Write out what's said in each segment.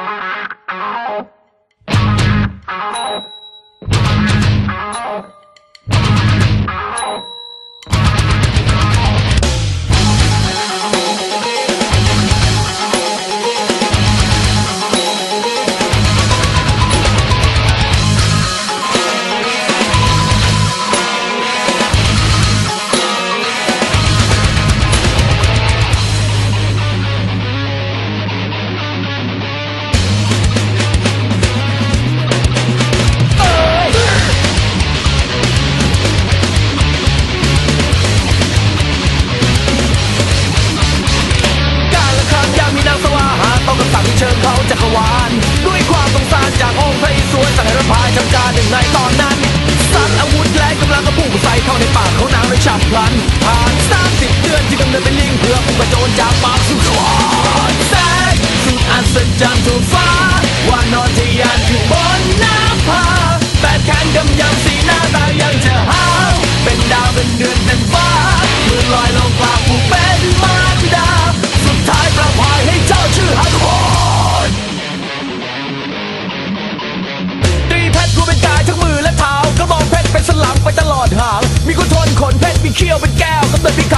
Ow. นจากปากสุขวอนแสงสุดอัศจรรย์ทั่วฟ้าวันนอนทะยานอยู่บนน้ำพาแปดแขนกำยำสีหน้าตายังจะหาวเป็นดาวเป็นเดือนเป็นฟ้าเมื่อลอยลงกลางผู้เป็นมารดา สุดท้ายประพายให้เจ้าชื่อฮันฮอนตีเพชรรวมเป็นกายทั้งมือและเท้ากระบองเพชรเป็นสลังไปตลอดหางมีคนทนขนเพชรมีเขี้ยวเป็นแก้วกำเนิดพิฆา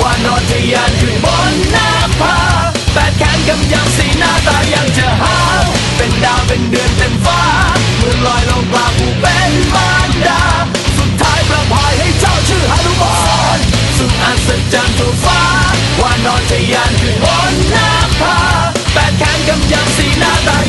วานอนทะยานขึ้นบนหน้าผาแปดแขนกำยำสีหน้าตายังจะหาวเป็นดาวเป็นเดือนเต็มฟ้าเมื่อลอยลงมาผู้เป็นมารดา สุดท้ายประพายให้เจ้าชื่อฮานุมานสุดอัศจรรย์ทั่วฟ้าวานอนทะยานขึ้นบนหน้าผาแปดแขนกำยำสีหน้าตา